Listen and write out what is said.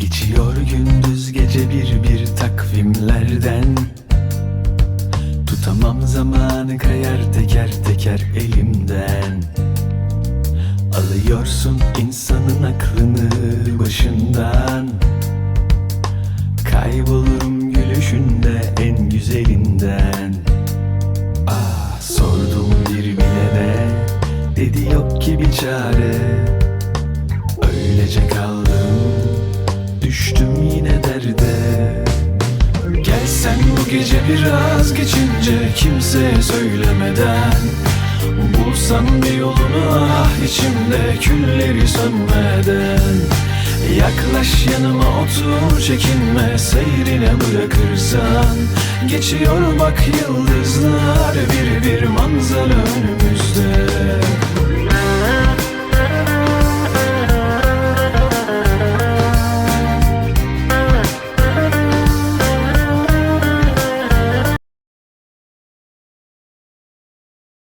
Geçiyor gündüz gece bir bir takvimlerden. Tutamam zamanı kayar teker teker elimden. Alıyorsun insanın aklını başına. Dedi yok ki bir çare. Öylece kaldım. Düştüm yine derde. Gelsen bu gece biraz geçince Kimseye söylemeden. Bulsan bir yolunu ah içimde Külleri sönmeden. Yaklaş yanıma otur çekinme Seyrine bırakırsan. Geçiyor bak yıldızlar Bir bir manzara önümüzde